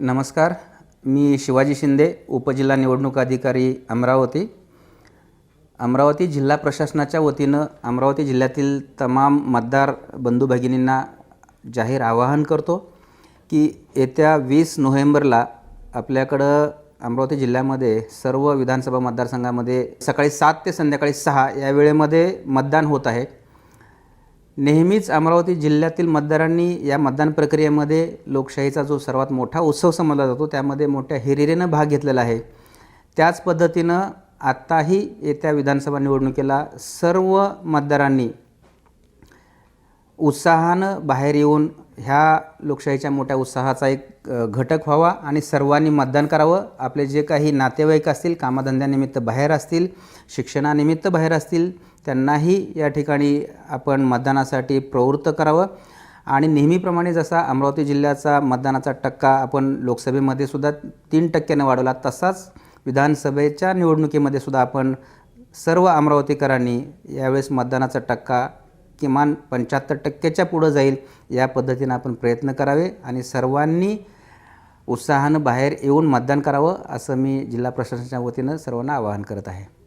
नमस्कार मी शिवाजी शिंदे उपजिल्हा निवडणूक अधिकारी अमरावती. अमरावती जिल्हा प्रशासनाच्या वतीनं अमरावती जिल्ह्यातील तमाम मतदार बंधू भगिनींना जाहीर आवाहन करतो की येत्या वीस नोव्हेंबरला आपल्याकडं अमरावती जिल्ह्यामध्ये सर्व विधानसभा मतदारसंघामध्ये सकाळी सात ते संध्याकाळी सहा या वेळेमध्ये मतदान होत आहे. नेहमीच अमरावती जिल्ह्यातील मतदारांनी या मतदान प्रक्रियेमध्ये लोकशाहीचा जो सर्वात मोठा उत्सव समजला जातो त्यामध्ये मोठ्या हिरिरेनं भाग घेतलेला आहे. त्याच पद्धतीनं आत्ताही येत्या विधानसभा निवडणुकीला सर्व मतदारांनी उत्साहानं बाहेर येऊन ह्या लोकशाहीच्या मोठ्या उत्साहाचा एक घटक व्हावा आणि सर्वांनी मतदान करावं. आपले जे काही नातेवाईक असतील कामधंद्यानिमित्त बाहेर असतील शिक्षणानिमित्त बाहेर असतील त्यांनाही या ठिकाणी आपण मतदानासाठी प्रवृत्त करावं. आणि नेहमीप्रमाणे जसा अमरावती जिल्ह्याचा मतदानाचा टक्का आपण लोकसभेमध्ये सुद्धा तीन टक्क्यानं वाढवला तसाच विधानसभेच्या निवडणुकीमध्ये सुद्धा आपण सर्व अमरावतीकरांनी यावेळेस मतदानाचा टक्का किमान पंच्याहत्तर टक्क्याच्या पुढं जाईल या पद्धतीनं आपण प्रयत्न करावे आणि सर्वांनी उत्साहानं बाहेर येऊन मतदान करावं असं मी जिल्हा प्रशासनाच्या वतीनं सर्वांना आवाहन करत आहे.